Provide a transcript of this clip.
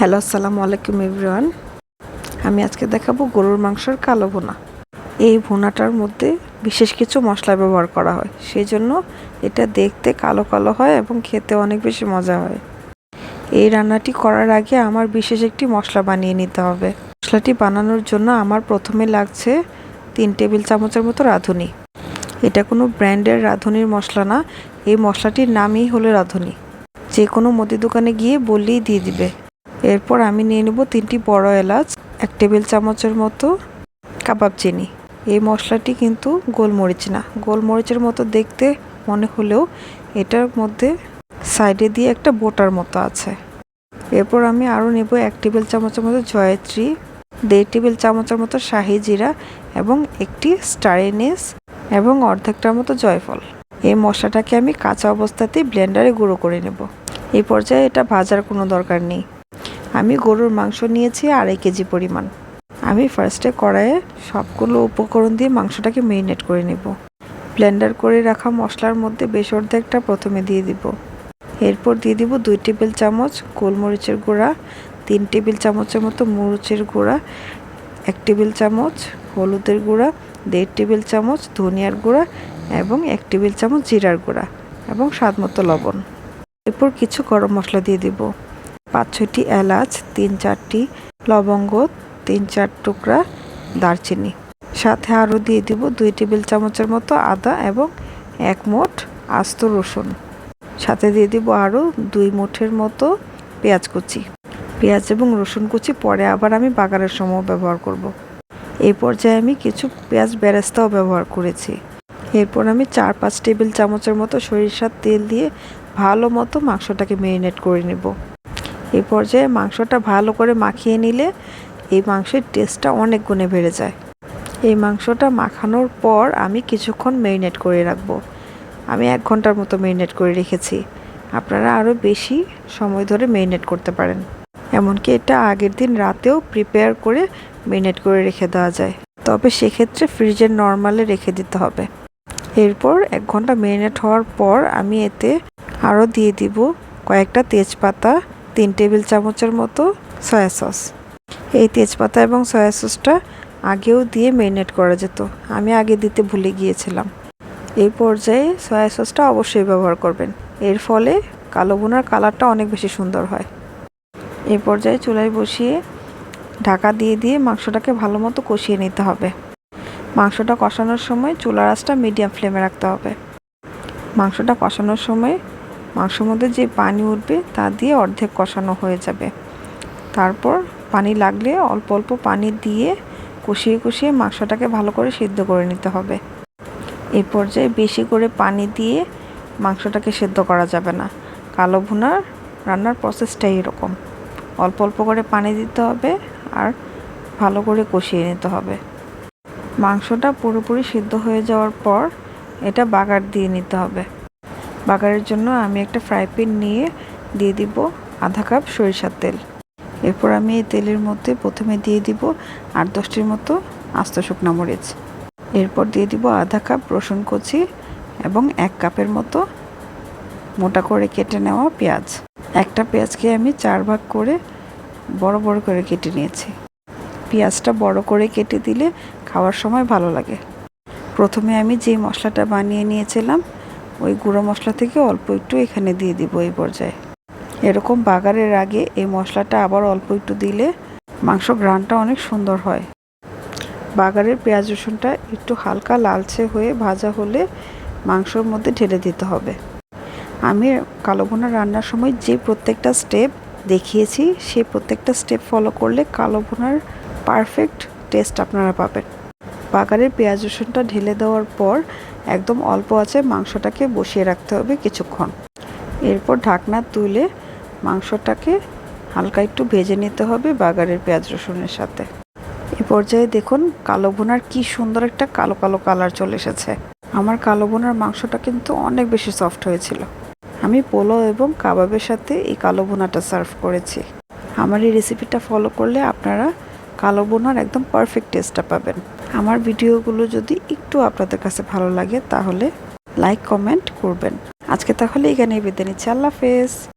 Hello, আসসালামু আলাইকুম everyone. আমি আজকে দেখাবো গরুর মাংসের কালো ভুনা। এই ভুনাটার মধ্যে বিশেষ কিছু মশলা ব্যবহার করা হয়। সেই জন্য এটা দেখতে কালো কালো হয় এবং খেতে অনেক বেশি মজা হয়। এই রান্নাটি করার আগে আমার বিশেষ একটি মশলা বানিয়ে নিতে হবে। মশলাটি বানানোর জন্য আমার প্রথমে লাগছে তিন টেবিল চামচের মতো রাঁধুনি। এটা কোনো ব্র্যান্ডের রাঁধুনির মশলা না। এই মশলাটির নামই হলো রাঁধুনি। যে কোনো মুদি দোকানে গিয়ে বললেই দিয়ে দিবে। এরপর আমি নিয়ে নেব তিনটি বড় এলাচ, এক টেবিল চামচের মতো কাবাব চিনি। এই মশলাটি কিন্তু গোলমরিচ না। গোলমরিচের মতো দেখতে মনে হলেও এটার মধ্যে সাইডে দিয়ে একটা বোটার মতো আছে। এরপর আমি আরও নেব এক টেবিল চামচের মতো জয়ত্রী, দেড় টেবিল চামচের মতো শাহি জিরা এবং একটি স্টারিনেস এবং অর্ধেকটার মতো জয়ফল। এই মশলাটাকে আমি কাঁচা অবস্থাতেই ব্লেন্ডারে গুঁড়ো করে নেব। এই পর্যায়ে এটা ভাজার কোনো দরকার নেই। আমি গরুর মাংস নিয়েছি আড়াই কেজি পরিমাণ। আমি ফার্স্টে কড়াইয়ে সবগুলো উপকরণ দিয়ে মাংসটাকে মেরিনেট করে নেব। ব্লেন্ডার করে রাখা মশলার মধ্যে বেশ অর্ধেকটা প্রথমে দিয়ে দিব। এরপর দিয়ে দিব দুই টেবিল চামচ গোলমরিচের গুঁড়া, তিন টেবিল চামচের মতো মরিচের গুঁড়া, এক টেবিল চামচ হলুদের গুঁড়া, দেড় টেবিল চামচ ধনিয়ার গুঁড়া এবং এক টেবিল চামচ জিরার গুঁড়া এবং স্বাদ মতো লবণ। এরপর কিছু গরম মশলা দিয়ে দিব। পাঁচ ছটি এলাচ, তিন চারটি লবঙ্গ, তিন চার টুকরা দারচিনি। সাথে আরও দিয়ে দিব দুই টেবিল চামচের মতো আদা এবং এক মুঠ আস্ত রসুন। সাথে দিয়ে দিব আরও দুই মুঠের মতো পেঁয়াজ কুচি। পেঁয়াজ এবং রসুন কুচি পরে আবার আমি বাগানের সময় ব্যবহার করব। এই পর্যায়ে আমি কিছু পেঁয়াজ বেরেস্তাও ব্যবহার করেছি। এরপর আমি চার পাঁচ টেবিল চামচের মতো সরিষার তেল দিয়ে ভালো মতো মাংসটাকে মেরিনেট করে নেব। এই পর্যায়ে মাংসটা ভালো করে মাখিয়ে নিলে এই মাংসের টেস্টটা অনেক গুণে বেড়ে যায়। এই মাংসটা মাখানোর পর আমি কিছুক্ষণ মেরিনেট করে রাখব। আমি এক ঘণ্টার মতো মেরিনেট করে রেখেছি। আপনারা আরও বেশি সময় ধরে মেরিনেট করতে পারেন। এমনকি এটা আগের দিন রাতেও প্রিপেয়ার করে মেরিনেট করে রেখে দেওয়া যায়। তবে সেক্ষেত্রে ফ্রিজের নর্মালে রেখে দিতে হবে। এরপর এক ঘণ্টা মেরিনেট হওয়ার পর আমি এতে আরও দিয়ে দিব কয়েকটা তেজপাতা তিন টেবিল চামচের মতো সয়া সস। এই তেজপাতা এবং সয়া সসটা আগেও দিয়ে মেরিনেট করা যেত। আমি আগে দিতে ভুলে গিয়েছিলাম। এই পর্যায়ে সয়া সসটা অবশ্যই ব্যবহার করবেন। এর ফলে কালো বোনার কালারটা অনেক বেশি সুন্দর হয়। এই পর্যায়ে চুলায় বসিয়ে ঢাকা দিয়ে দিয়ে মাংসটাকে ভালো মতো কষিয়ে নিতে হবে। মাংসটা কষানোর সময় চুলার আঁচটা মিডিয়াম ফ্লেমে রাখতে হবে। মাংসটা কষানোর সময় মাংসের মধ্যে যে পানি উঠবে তা দিয়ে অর্ধেক কষানো হয়ে যাবে। তারপর পানি লাগলে অল্প অল্প পানি দিয়ে কষিয়ে কষিয়ে মাংসটাকে ভালো করে সিদ্ধ করে নিতে হবে। এই পর্যায়ে বেশি করে পানি দিয়ে মাংসটাকে সেদ্ধ করা যাবে না। কালো ভুনার রান্নার প্রসেসটাই এরকম। অল্প অল্প করে পানি দিতে হবে আর ভালো করে কষিয়ে নিতে হবে। মাংসটা পুরোপুরি সিদ্ধ হয়ে যাওয়ার পর এটা বাগার দিয়ে নিতে হবে। বাগারের জন্য আমি একটা ফ্রাই প্যান নিয়ে দিয়ে দিব আধা কাপ সরিষার তেল। এরপর আমি এই তেলের মধ্যে প্রথমে দিয়ে দিব আট দশটির মতো আস্ত শুকনা মরিচ। এরপর দিয়ে দিব আধা কাপ রসুন কুচি এবং এক কাপের মতো মোটা করে কেটে নেওয়া পেঁয়াজ। একটা পেঁয়াজকে আমি চার ভাগ করে বড় বড় করে কেটে নিয়েছি। পেঁয়াজটা বড় করে কেটে দিলে খাওয়ার সময় ভালো লাগে। প্রথমে আমি যে মশলাটা বানিয়ে নিয়েছিলাম ওই গুঁড়ো মশলা থেকে অল্প একটু এখানে দিয়ে দিব এই পর্যায়ে। এরকম বাগারের আগে এই মশলাটা আবার অল্প একটু দিলে মাংস গ্রানটা অনেক সুন্দর হয়। বাগারের পেঁয়াজ রসুনটা একটু হালকা লালচে হয়ে ভাজা হলে মাংসর মধ্যে ঢেলে দিতে হবে। আমি কালো ভুনা রান্নার সময় যে প্রত্যেকটা স্টেপ দেখিয়েছি সেই প্রত্যেকটা স্টেপ ফলো করলে কালো ভুনার পারফেক্ট টেস্ট আপনারা পাবেন। বাগারের পেঁয়াজ রসুনটা ঢেলে দেওয়ার পর একদম অল্প আছে, মাংসটাকে বসিয়ে রাখতে হবে কিছুক্ষণ। এরপর ঢাকনা তুলে মাংসটাকে হালকা একটু ভেজে নিতে হবে বাগারের পেঁয়াজ রসুনের সাথে। এ পর্যায়ে দেখুন কালো ভুনার কি সুন্দর একটা কালো কালো কালার চলে এসেছে। আমার কালো ভুনার মাংসটা কিন্তু অনেক বেশি সফট হয়েছিল। আমি পোলাও এবং কাবাবের সাথে এই কালো ভুনাটা সার্ভ করেছি। আমার এই রেসিপিটা ফলো করলে আপনারা কালো বোনার একদম পারফেক্ট টেস্টটা পাবেন। আমার ভিডিওগুলো যদি একটু আপনাদের কাছে ভালো লাগে, তাহলে লাইক কমেন্ট করবেন। আজকে তাহলে এখানেই বেঁধে নিচ্ছি। আল্লাহ হাফেজ।